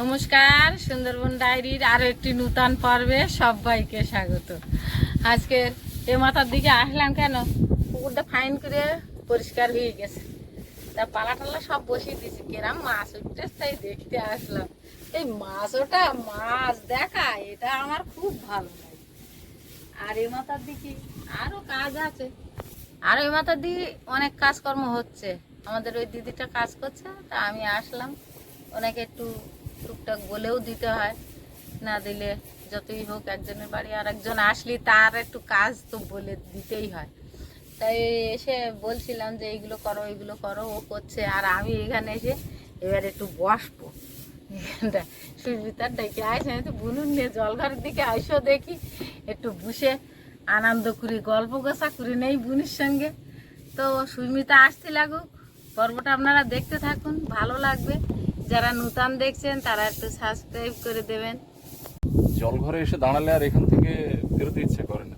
নমস্কার, সুন্দরবন ডায়েরির আরও একটি নূতন পর্বে সবাইকে স্বাগত। আজকে এ মাথার দিকে আসলাম কেন? পুকুরটা ফাইন করে পরিষ্কার হয়ে গেছে। তা পালা টালা সব বসিয়ে দিয়েছি। কেরাম মাছ উঠতে তাই দেখতে আসলাম। এই মাছ ওটা মাছ দেখা, এটা আমার খুব ভালো লাগে। আর এ মাথার দিকে আরও কাজ আছে। আর ওই মাথার দিকে অনেক কাজকর্ম হচ্ছে। আমাদের ওই দিদিটা কাজ করছে, তা আমি আসলাম। ওনাকে একটু টুকটাক বলেও দিতে হয়। না দিলে যতই হোক একজনের বাড়ি আর একজন আসলে তার একটু কাজ তো বলে দিতেই হয়। তাই এসে বলছিলাম যে এইগুলো করো এইগুলো করো, ও করছে। আর আমি এখানে এসে এবার একটু বসবো। সুবিধার ডেকে আসে তো বুনুন নিয়ে জলঘরের দিকে আইসো দেখি, একটু বসে আনন্দ করি, গল্প গোসা করি, নেই বুনির সঙ্গে। তো সুস্মিতা আসতে লাগুক, পর্বটা আপনারা দেখতে থাকুন, ভালো লাগবে। যারা নূতন দেখছেন, তারা একটু সাবস্ক্রাইব করে দেবেন। জলঘরে এসে দাঁড়ালে আর এখান থেকে বেরোতে ইচ্ছে করে না।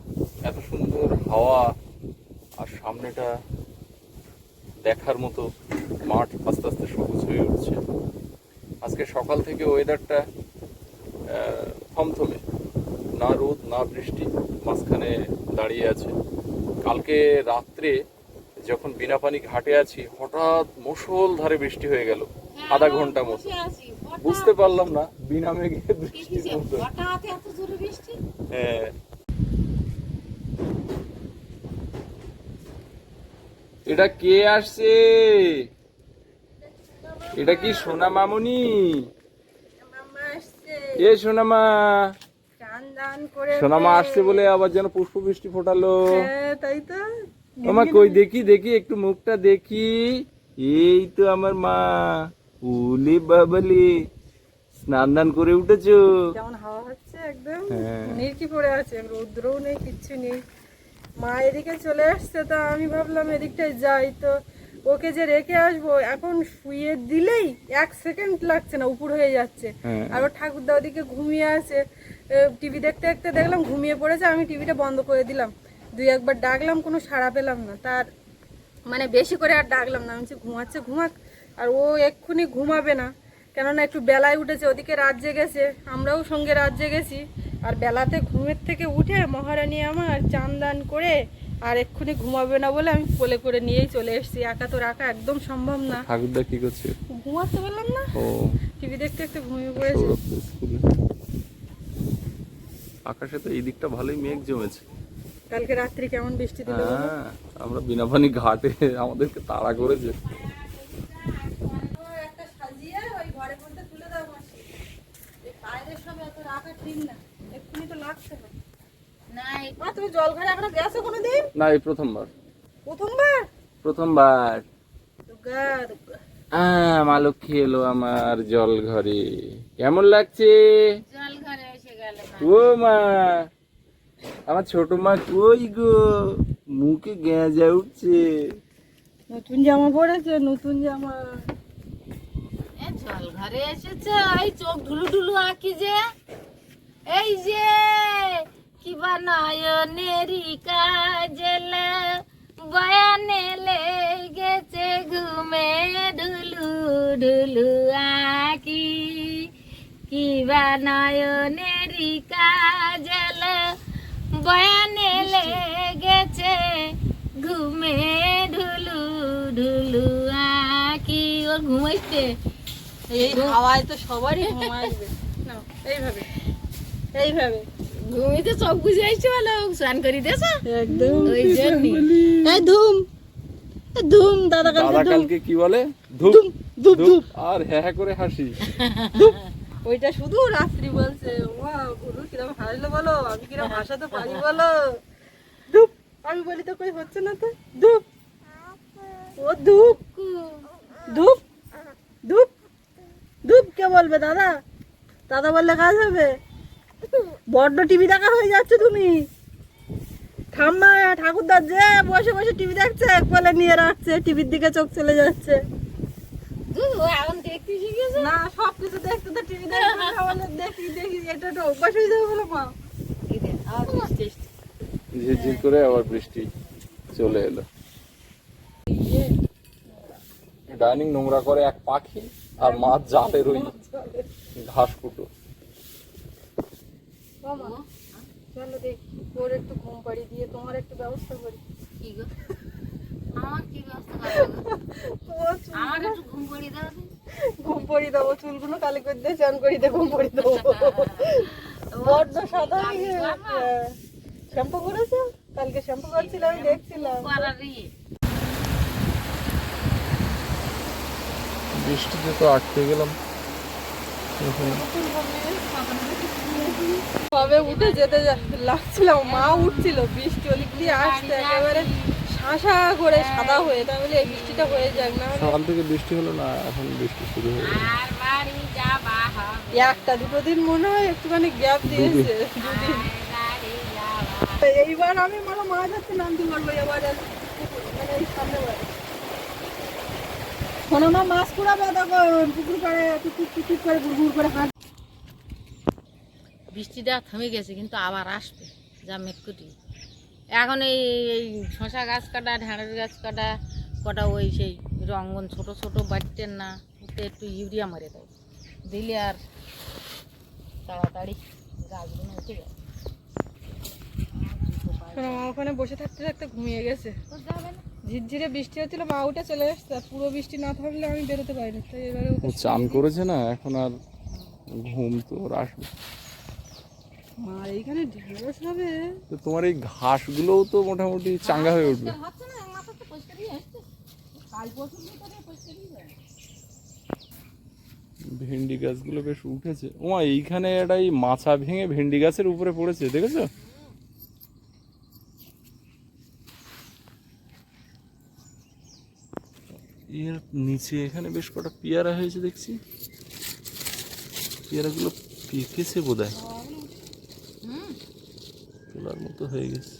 এত সুন্দর হাওয়া আর সামনেটা দেখার মতো মাঠ আস্তে আস্তে সবুজ হয়ে উঠছে। আজকে সকাল থেকে ওয়েদারটা থমথমে। না রোদ, না বৃষ্টি মাঝখানে দাঁড়িয়ে আছে। কালকে রাত্রে যখন বিনাপানি ঘাটে আছি, হঠাৎ মুষল ধারে বৃষ্টি হয়ে গেল। আধা ঘণ্টা মতো। বুঝতে পারলাম না বিনা মেঘে বৃষ্টি? হ্যাঁ। এটা কে আসছে? এটা কি সোনা মামুনি? এ সোনা মা। সোনা মা আসছে বলে আবার যেন পুষ্প বৃষ্টি ফোটালো। হ্যাঁ, তাই তো। মামা কই দেখি দেখি একটু মুখটা দেখি। এই তো আমার মা। উলি বাবলি স্নান দান করে উঠেছো? যেমন হাওয়া হচ্ছে একদম? হ্যাঁ। নিরকি পড়ে আছে? রৌদ্রও নেই কিচ্ছু নেই। মা এদিকে চলে আসছে তা আমি ভাবলাম এদিকটায় যাই। তো ওকে যে রেখে আসব এখন শুয়ে দিলেই এক সেকেন্ড লাগছে না উপর হয়ে যাচ্ছে। হ্যাঁ। আর ওর ঠাকুরদা ওদিকে ঘুমিয়ে আছে। টিভি দেখতে দেখতে দেখলাম ঘুমিয়ে পড়েছে আমি টিভিটা বন্ধ করে দিলাম। দুই একবার ডাকলাম কোনো সাড়া পেলাম না। তার মানে বেশি করে আর ডাকলাম না আমি ঘুমাচ্ছে ঘুমাক। আর ও এক্ষুনি ঘুমাবে না। কেননা একটু বেলায় উঠেছে ওদিকে রাত জেগেছে। আমরাও সঙ্গে রাত জেগেছি। আর বেলাতে ঘুমের থেকে উঠে মহারানী আমার চান দান করে আর এক্ষুনি ঘুমাবে না বলে আমি কোলে করে নিয়েই চলে এসেছি। একা তো রাখা একদম সম্ভব না। ঠাকুরদা কি করছে? ঘুমাতে পারলাম না? টিভি দেখতে দেখতে ঘুমিয়ে পড়েছে। আকাশে তো এই দিকটা ভালোই মেঘ জমেছে। কালকে রাত্রি কেমন বৃষ্টি দিল? হ্যাঁ আমরা বিনাপানি ঘাটে আমাদেরকে তাড়া করেছে একটা সাজিয়ে ওই ঘরের মধ্যে তুলে দাও মাসি এই বাইরের সব এত না এক্ষুনি তো লাগছে না। নাই। তুমি জল ঘরে এখনও গেছো কোনোদিন? না এই প্রথমবার। প্রথমবার? প্রথমবার। দুর্গা দুর্গা মা লক্ষ্মী এলো আমার জল ঘরে। কেমন লাগছে? জল ঘরে এসে গেল ও মা আমার ছোট মা কই গো? মুখে গেঁজা উঠছে। নতুন জামা পরেছে নতুন জামা। জল ঘরে এসেছে এই চোখ ঢুলু ঢুলু আঁকি যে। এই যে কি নয়নেরই কাজল বয়ানে লেগেছে ঘুমে ঢুলু ঢুলু আঁকি। কি নয়নেরই কাজল বয়ানে লেগেছে ঘুমে ঢুলু ঢুলু আঁকি। ওর ঘুমাইতে এই হাওয়ায় তো সবারই ঘুম আসবে। নাও, এইভাবে। এইভাবে। ঘুমিতে চোখ বুঝে আসছে ভালো স্নান করি দিয়েছ? একদম। ওই জন্যই এই ধুম ধুম দাদা কালকে কালকে কি বলে? ধূপ। ধুপ ধূপ। আর হ্যাঁ হ্যাঁ করে হাসি। ওইটা শুধু রাত্রি বলছে। ওয়া গুরু কিরম হাসলো বলো আমি কিরম হাসাতে পারি বলো। ধূপ। আমি বলি তো কই হচ্ছে না তো? ধূপ। ও ধূপ। ধূপ। ধূপ। ধূপ কে বলবে দাদা। দাদা বললে কাজ হবে? বড্ড টিভি দেখা হয়ে যাচ্ছে তুমি। ঠাম্মা ঠাকুরদার যে বসে বসে টিভি দেখছে কোলে নিয়ে রাখছে টিভির দিকে চোখ চলে যাচ্ছে। না সব কিছু দেখতে তো টিভি দেখি দেখি এটা তো অভ্যাস হয়ে যাবে বলো মা। ঝিরঝির করে আবার বৃষ্টি চলে এলো। ডাইনিং নোংরা করে এক পাখি আর মাছ জালের ওই ঘাস কুটো মামা চলো দেখি ওর একটু ঘুম পাড়ি দিয়ে তোমার একটু ব্যবস্থা করি। কি গো? আমার কি ব্যবস্থা করবে গো? তোমার চুল- আমার একটু ঘুম পড়িয়ে দাও ঘুম পড়ি দেবো চুলগুলো কালি করে দিয়ে চান করি দিয়ে ঘুম পড়ি দেবো। বড্ড সাদা হয়ে গেছে। শ্যাম্পু করেছ? কালকে শ্যাম্পু করছিলাম আমি দেখছিলাম। ইয়ে। বৃষ্টিতে তো আটকে গেলাম। কবে উঠে যেতে লাগছিলাম মা উঠছিল বৃষ্টি ওদিক দিয়ে আসতে একেবারে শাঁসা করে সাদা হয়ে তাই বলে এই বৃষ্টিটা হয়ে যাক না সকাল থেকে বৃষ্টি হলো না এখন বৃষ্টি শুরু হয়ে গেল আর বাড়ি যাবা হবে। একটা দুটো দিন মনে হয় একটুখানি গ্যাপ দিয়েছে দুদিন তো এইবার আমি মনে মাছ ধরতে নামতে পারব এবার মানে এই সামনে বাড়ি। শোনো মা মাছ কুড়াবে তখন পুকুর পাড়ে টুকুর টুকুর করে গুড় করে হাঁট বৃষ্টিটা থেমে গেছে কিন্তু আবার আসবে যা মেঘকুটি এখন এই এই শশা গাছ কাটা ঢেঁড়স গাছ কাটা কটা ওই সেই রঙ্গন ছোট ছোট বাড়তেন না ওতে একটু ইউরিয়া মারে দেয়। দিলে আর তাড়াতাড়ি গাছগুলো উঠে শোনো মা ওখানে বসে থাকতে থাকতে ঘুমিয়ে গেছে। না ঝিরঝিরে বৃষ্টি হচ্ছিল মা উঠে চলে এসছে আর পুরো বৃষ্টি না থাকলে আমি বেরোতে পারিনি তাই এবারে চান করেছে না এখন আর ঘুম তো আসবে। মা এইখানে ঢেঁড়স হবে? তো তোমার এই ঘাসগুলোও তো মোটামুটি চাঙ্গা হয়ে উঠবে। হচ্ছে না মাথা তো পরিষ্কারই আসছে। কাল পরশু ভিতরে পরিষ্কারই যায় ভেন্ডি গাছগুলো বেশ উঠেছে। ওমা এইখানে একটা এই মাছা ভেঙে ভেন্ডি গাছের উপরে পড়েছে দেখেছ? এর নিচে এখানে বেশ কটা পেয়ারা হয়েছে দেখছি। পেয়ারাগুলো পেকেছে বোধ হয় তোলার মতো হয়ে গেছে।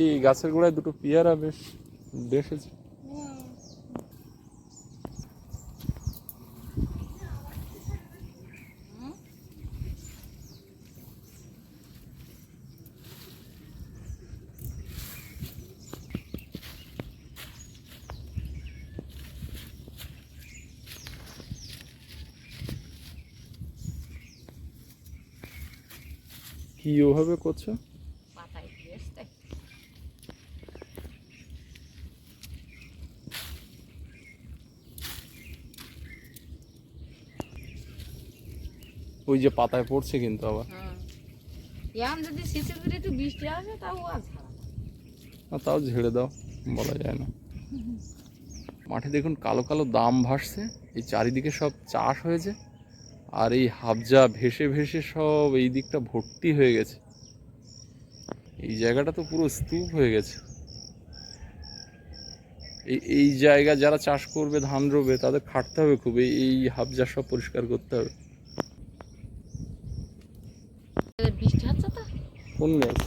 এই গাছের গোড়ায় দুটো পেয়ারা বেশ বেসেছে কি ওভাবে করছ? ওই যে পাতায় পড়ছে কিন্তু আবার। এখন যদি একটু বৃষ্টি আসে তাও আর না, তাও ঝেড়ে দাও বলা যায় না। মাঠে দেখুন কালো কালো দাম ভাসছে এই চারিদিকে সব চাষ হয়েছে। আর এই হাবজা ভেসে ভেসে সব এই দিকটা ভর্তি হয়ে গেছে। এই জায়গাটা তো পুরো স্তূপ হয়ে গেছে। এই এই জায়গা যারা চাষ করবে ধান রোবে তাদের খাটতে হবে খুব। এই হাবজা সব পরিষ্কার করতে হবে। কোন গাছ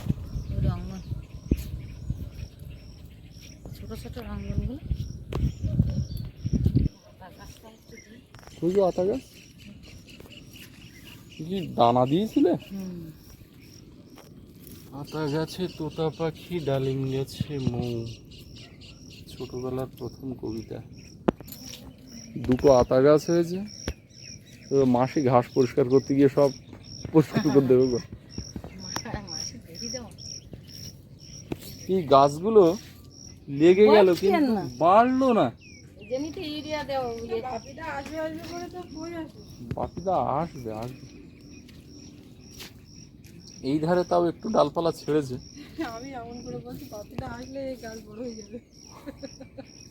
ছোট ছোট রঙ্গনগুলো পাতা গাছটা একটু দিই। ওই যে আতা গাছ কি দানা দিয়েছিলে? আতা গাছে তোতা পাখি ডালিম গেছে মৌ। ছোটবেলার প্রথম কবিতা। দুটো আতা গাছ হয়েছে। তো মাসি ঘাস পরিষ্কার করতে গিয়ে সব পরিষ্কার করে দেবে গো। এই গাছগুলো লেগে গেল কিন্তু বাড়লো না। বাপিটা আসবে আসবে করে তো কই আসবে পাখিটা আসবে আসবে এই ধারে তাও একটু ডালপালা ছেড়েছে। আমি এমন করে বলছি বাপিটা আসলে এই গাছ বড় হয়ে যাবে।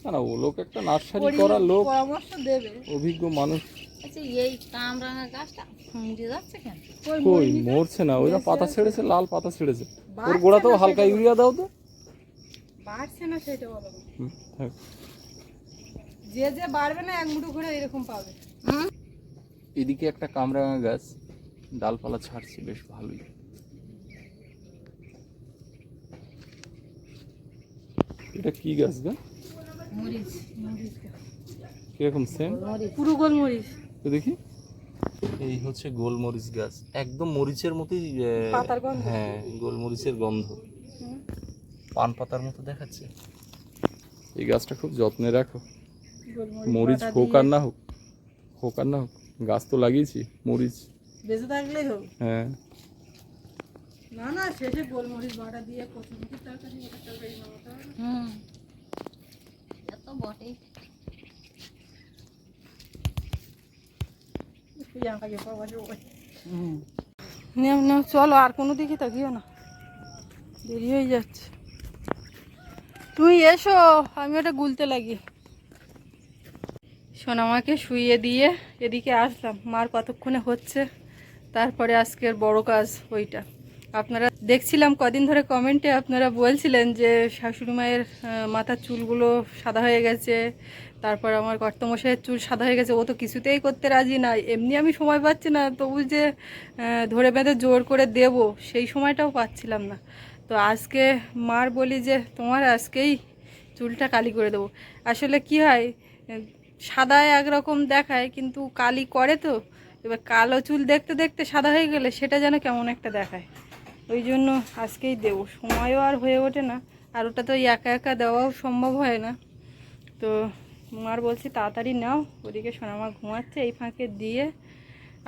না না ও লোক একটা নার্সারি করা লোক। পরামর্শ দেবে। অভিজ্ঞ মানুষ। আচ্ছা এই কামরাঙা গাছটা ফুঁড়ে যাচ্ছে কেন? কই কই মরছে না ওইটা পাতা ছেড়েছে লাল পাতা ছেড়েছে। ওর গোড়াতেও হালকা ইউরিয়া দাও তো। বাড়ছে না সেটা বলো না। হুম, থাক। যে যে বাড়বে না এক মুঠো করে এরকম পাবে। এদিকে একটা কামরাঙা গাছ ডালপালা ছাড়ছে বেশ ভালোই। এটা কি গাছ গা? মরিচ। কীরকম সেম পুরো গোলমরিচ। তো দেখি। এই হচ্ছে গোলমরিচ গাছ। একদম মরিচের মতোই। হ্যাঁ গোলমরিচের গন্ধ। পান পাতার মতো দেখাচ্ছে। এই গাছটা খুব যত্নে রাখো। মরিচ হোক আর না হোক হোক আর না হোক গাছ তো লাগিয়েছি মরিচ। বেঁচে থাকলেই হোক। হ্যাঁ। না না শেষে গোলমরিচ বাটা দিয়ে কচুমুখির তরকারি ওটা তরকারি বানাতে হবে হুম। এত বটেই। নেও নেও চলো আর কোনো দিকে তাকিও না। দেরি হয়ে যাচ্ছে। তুমি এসো আমি ওটা গুলতে লাগি। সোনামাকে শুইয়ে দিয়ে এদিকে আসলাম। মার কতক্ষণে হচ্ছে তারপরে আজকের বড় কাজ ওইটা। আপনারা দেখছিলাম কদিন ধরে কমেন্টে আপনারা বলছিলেন যে শাশুড়ি মায়ের মাথার চুলগুলো সাদা হয়ে গেছে, তারপর আমার কর্তমশাইয়ের চুল সাদা হয়ে গেছে, ও তো কিছুতেই করতে রাজি না, এমনি আমি সময় পাচ্ছি না তবু যে ধরে বেঁধে জোর করে দেব, সেই সময়টাও পাচ্ছিলাম না। তো আজকে মার বলি যে, তোমার আজকেই চুলটা কালি করে দেবো। আসলে কি হয়, সাদায় একরকম দেখায়, কিন্তু কালি করে তো, এবার কালো চুল দেখতে দেখতে সাদা হয়ে গেলে সেটা যেন কেমন একটা দেখায়। ওই জন্য আজকেই দেবো। সময়ও আর হয়ে ওঠে না। আর ওটা তো একা একা দেওয়াও সম্ভব হয় না। তো মার বলছি, তাড়াতাড়ি নাও, ওদিকে সোনামা ঘুমাচ্ছে, এই ফাঁকে দিয়ে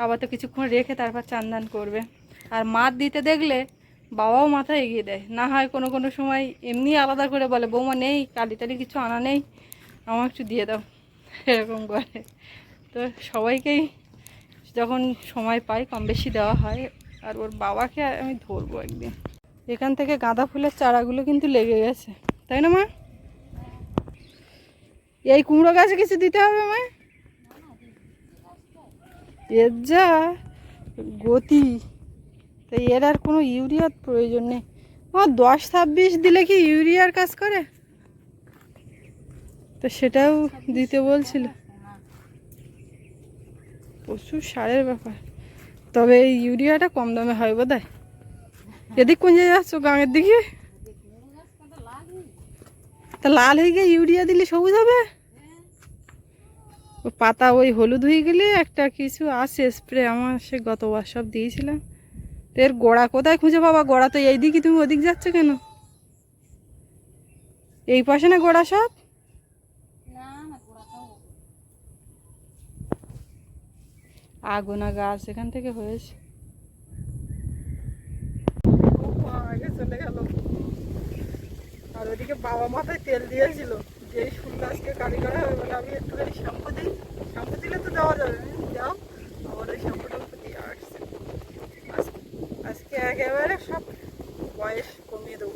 আবার তো কিছুক্ষণ রেখে তারপর চান্দান করবে। আর মার দিতে দেখলে বাবাও মাথা এগিয়ে দেয়। না হয় কোনো কোনো সময় এমনি আলাদা করে বলে, বৌমা নেই, কালি টালি কিছু আনা নেই আমার একটু দিয়ে দাও। এরকম করে। তো সবাইকেই যখন সময় পাই, কম বেশি দেওয়া হয়। আর ওর বাবাকে আমি ধরবো একদিন। এখান থেকে গাঁদা ফুলের চারাগুলো কিন্তু লেগে গেছে। তাই না, মা? এই কুমড়ো গাছে কিছু দিতে হবে, মা? এর যা গতি। তো এর আর কোনো ইউরিয়ার প্রয়োজন নেই। আমার দশ ছাব্বিশ দিলে কি ইউরিয়ার কাজ করে? তো সেটাও দিতে বলছিল। প্রচুর সারের ব্যাপার। তবে এই ইউরিয়াটা কম দামে হয় বোধ হয় এদিক কোন জায়গায় যাচ্ছ গাঙের দিকে? তা লাল হয়ে গিয়ে ইউরিয়া দিলে সবুজ হবে? পাতা ওই হলুদ হয়ে গেলে একটা কিছু আছে স্প্রে আমার সে গতবার সব দিয়েছিলাম। তো এর গোড়া কোথায় খুঁজে পাবা? গোড়া তো এই দিকে তুমি ওদিক যাচ্ছ কেন? এই পাশে না গোড়া সব? আগুনা গাছ এখান থেকে হয়েছে। চলে গেল। আর ওদিকে বাবা মাথায় তেল দিয়েছিল যে এই ফুল গাছকে করা হবে বলে আমি একটুখানি শ্যাম্পু দিই। শ্যাম্পু দিলে তো দেওয়া যাবে যাও আবার ওই শ্যাম্পুটা দিয়ে আসছে। আজকে একেবারে সব বয়স কমিয়ে দেবো।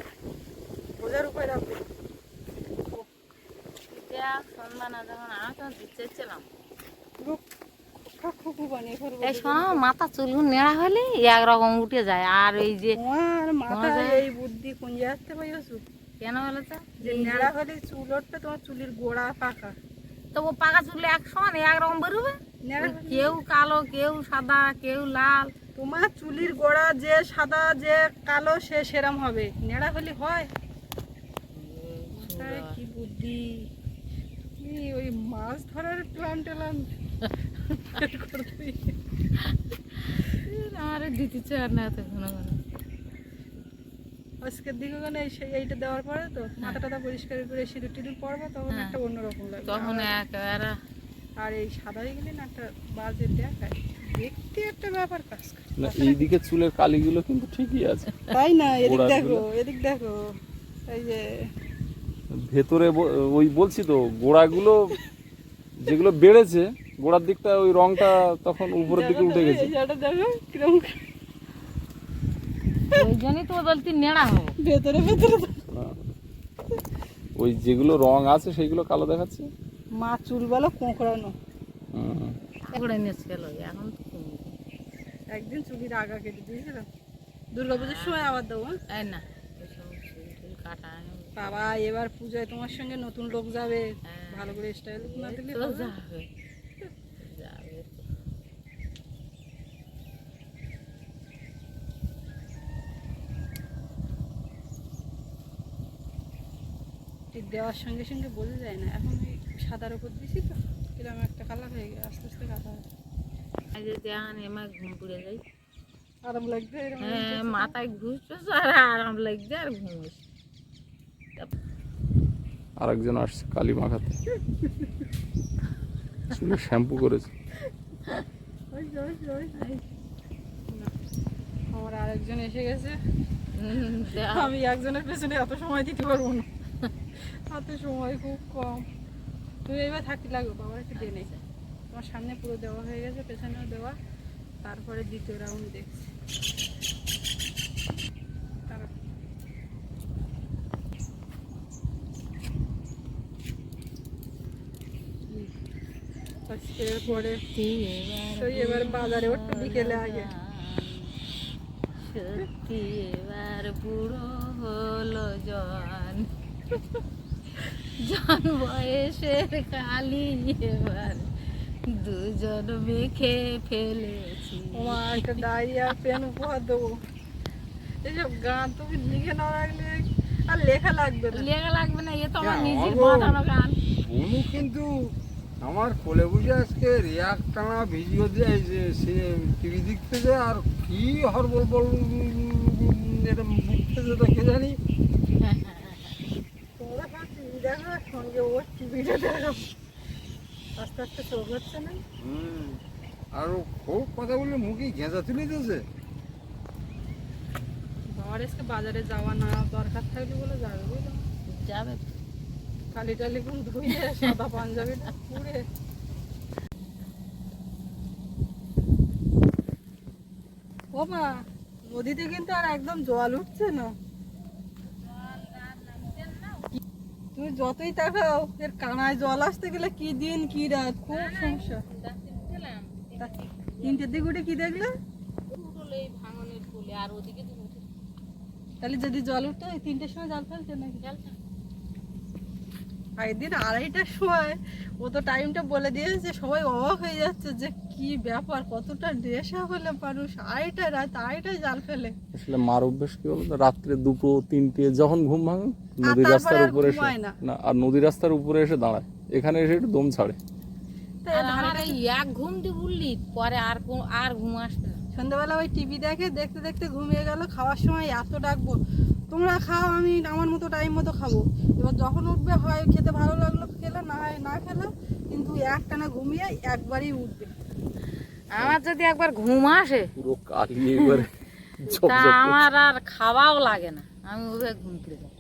বোঝার উপায় রাখবে। সন্ধ্যা না যখন তখন এই শোনো মাথা নেড়া হলে একরকম উঠে যায়। আর যে? এই বুদ্ধি কোন পাইছো কেন বলো তো? যে নেড়া হলে চুল উঠবে তোমার চুলের গোড়া পাকা। তো ও পাকা চুলে এক সমান একরকম বেরোবে? কেউ কালো কেউ সাদা কেউ লাল। তোমার চুলির গোড়া যে সাদা যে কালো সে সেরম হবে। নেড়া হলে হয়? কি বুদ্ধি? কি ওই মাছ ধরার প্লান টেলান আমার দিতে চায় না এত ঘন ঘন। আজকের দিকে সেই এইটা দেওয়ার পরে তো মাথা টাথা পরিষ্কার করে সিঁদুর টিঁদুর পরবে তখন হ্যাঁ। একটা অন্যরকম লাগবে। তখন আর- একেবারে আর এই সাদা হয়ে গেলে না একটা বাজে দেখায়। দেখতে একটা ব্যাপার কাজ করে। না এইদিকে চুলের কালিগুলো কিন্তু ঠিকই আছে। তাই না? এদিক দেখো এদিক দেখো। এই যে ভেতরে ওই বলছি তো গোড়াগুলো যেগুলো বেড়েছে গোড়ার দিকটা ওই রংটা তখন উপরের দিকে উঠে গেছে। ওই জন্যই তো বলতি নেড়া হব। ভেতরে ভেতরে। ওই যেগুলো রং আছে সেইগুলো কালো দেখাচ্ছে? মা চুল বলো কোঁকড়ানো নিয়ে গেল এখন তো একদিন চুলির আগা কেটে দিয়েছিলাম দুর্গাপুজোর সময় আবার দেবো হ্যাঁ? এই না কাটা বাবা এবার পূজায় তোমার সঙ্গে নতুন লোক যাবে। হ্যাঁ। ভালো করে স্টাইল না দিলে যাবে তো। এই দেওয়ার সঙ্গে সঙ্গে বোঝা যায় না। এখন ওই সাদার উপর দিছি তো এরকম একটা কালার হয়ে গেছে আস্তে আস্তে হয় এই যে দেখান এমা ঘুম পড়ে যাই আরাম লাগবে হ্যাঁ মাথায় ঘুরছে আর আরাম লাগছে আর ঘুম। আরেকজন আসছে কালি মাখাতে। চুলে শ্যাম্পু করেছে। আমার আরেকজন এসে গেছে। আমি একজনের পেছনে এত সময় দিতে পারব না। হাতে সময় খুব কম। তুমি এবার থাকতে লাগো বাবার একটু দিয়ে তোমার সামনে পুরো দেওয়া হয়ে গেছে পেছনেও দেওয়া। তারপরে দ্বিতীয় রাউন্ড দেখছি। আজকের পরে ওই এবার বাজারে ওঠো বিকেলে আগে। সত্যি এবার বুড়ো হলো জন। জন বয়সের কালি এবার দুজন মেখে ফেলেছি তোমার একটা ডায়রিয়া পেন উপহার দেবো এসব গান তুমি লিখে না রাখলে আর লেখা লাগবে না লেখা লাগবে না এ তো আমার হ্যাঁ, নিজের বাঁধানো গান অনু কিন্তু আমার কোলে বুঝে আজকে রিয়াক টানা ভিডিও দিয়ে যে সে টিভি দেখতেছে আর কি হরবল বল এরকম বুঝতেছে তো কে জানি তোমরা সব টিভি দেখো আর সঙ্গে ওর টিভিটা দেখো। আস্তে আস্তে চোখ হচ্ছে না। আর ও খুব কথা বলে মুখে ঘেঁচা তুলে দিয়েছে। বাবার আজকে বাজারে যাওয়া না দরকার থাকলে বলে যাবে বুঝলো যাবে। কালি টালি কোন ধুয়ে সাদা পাঞ্জাবিটা পুড়ে। ও মা নদীতে কিন্তু আর একদম জল উঠছে না। তুমি যতই তাকাও এর কানায় জল আসতে গেলে কি দিন কি রাত খুব সমস্যা। তিনটের দিকে উঠে কি দেখলে? ভাঙনের আর ওদিকে তাহলে যদি জল উঠতো তিনটের সময় জাল ফেলতে নাকি? দিন আড়াইটার সময় ও তো টাইমটা বলে দিয়েছে সবাই অবাক হয়ে যাচ্ছে যে কি ব্যাপার কতটা নেশা হলে মানুষ আড়াইটা রাত আড়াইটায় জাল ফেলে। আসলে মার অভ্যেস কি বলতো? রাত্রে দুটো তিনটে যখন ঘুম ভাঙে নদীর রাস্তার উপরে এসে না। আর নদীর রাস্তার উপরে এসে দাঁড়ায়। এখানে এসে একটু দম ছাড়ে। আমার এই এক ঘুম দিয়ে উঠলি পরে আর আর ঘুম আসবে সন্ধ্যাবেলা ওই টিভি দেখে দেখতে দেখতে ঘুমিয়ে গেল খাওয়ার সময় এত ডাকবো। তোমরা খাও আমি আমার মতো টাইম মতো খাব। এবার যখন উঠবে হয় খেতে ভালো লাগল খেলে না হয় না খেলে কিন্তু একটানা ঘুমিয়ে একবারই উঠবে। আমার যদি একবার ঘুম আসে পুরো এবারে তা আমার আর খাওয়াও লাগে না। আমি ওভাবে ঘুম পড়ে যাই।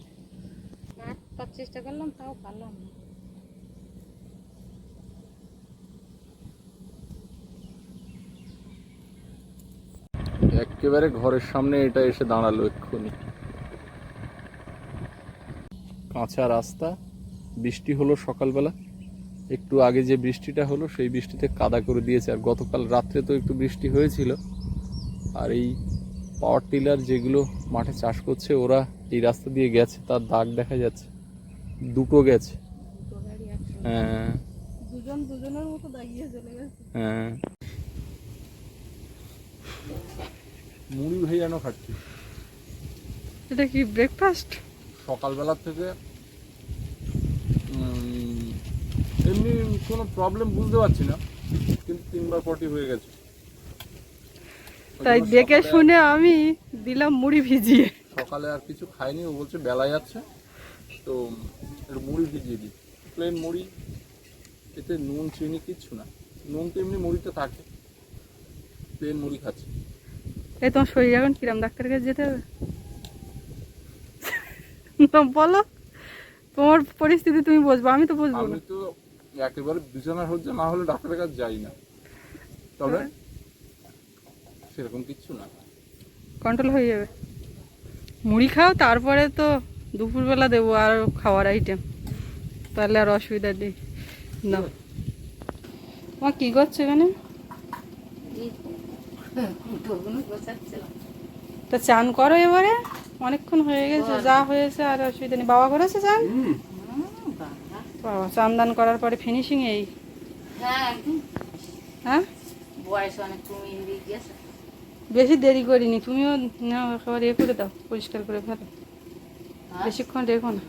তার চেষ্টা করলাম তাও পারলাম না। একেবারে ঘরের সামনে এটা এসে দাঁড়াল এক্ষুনি। কাঁচা রাস্তা। বৃষ্টি হলো সকালবেলা। একটু আগে যে বৃষ্টিটা হলো সেই বৃষ্টিতে কাদা করে দিয়েছে। আর গতকাল রাত্রে তো একটু বৃষ্টি হয়েছিল। আর এই পাওয়ার টিলার যেগুলো মাঠে চাষ করছে ওরা এই রাস্তা দিয়ে গেছে। তার দাগ দেখা যাচ্ছে। দুটো গেছে। হ্যাঁ। দুজন দুজনের মতো দাগিয়ে চলে গেছে। হ্যাঁ। মুড়ি ভেজানো খাচ্ছি। এটা কি ব্রেকফাস্ট সকালবেলা থেকে এমনি কোনো প্রবলেম বুঝতে পারছি না কিন্তু তিনবার পটি হয়ে গেছে। তাই দেখে শুনে আমি দিলাম মুড়ি ভিজিয়ে। সকালে আর কিছু খাইনি ও বলছে বেলা যাচ্ছে তো একটু মুড়ি ভিজিয়ে দিই। প্লেন মুড়ি এতে নুন চিনি কিচ্ছু না। নুন তো এমনি মুড়িতে থাকে প্লেন মুড়ি খাচ্ছি। এই তোমার শরীর এখন কিরাম? ডাক্তারের কাছে যেতে হবে? বলো। তোমার পরিস্থিতি তুমি বুঝব আমি তো বুঝব আমি না তো একেবারে বিছানা হচ্ছে না হলে ডাক্তারের কাছে যাই না। তবে। সেরকম কিচ্ছু না। কন্ট্রোল হয়ে যাবে। মুড়ি খাও তারপরে তো দুপুরবেলা দেবো আর খাওয়ার আইটেম তাহলে আর অসুবিধা নেই। না মা কী করছ এখানে? তা চান করো এবারে। অনেকক্ষণ হয়ে গেছে যা হয়েছে আর অসুবিধা নেই। বাবা করেছে চান বাবা। বাবা চান দান করার পরে ফিনিশিং এই। হ্যাঁ একদম। হ্যাঁ? বেশি দেরি করিনি। তুমিও নাও একেবারে ইয়ে করে দাও পরিষ্কার করে ফেলো। বেশিক্ষণ রেখো না।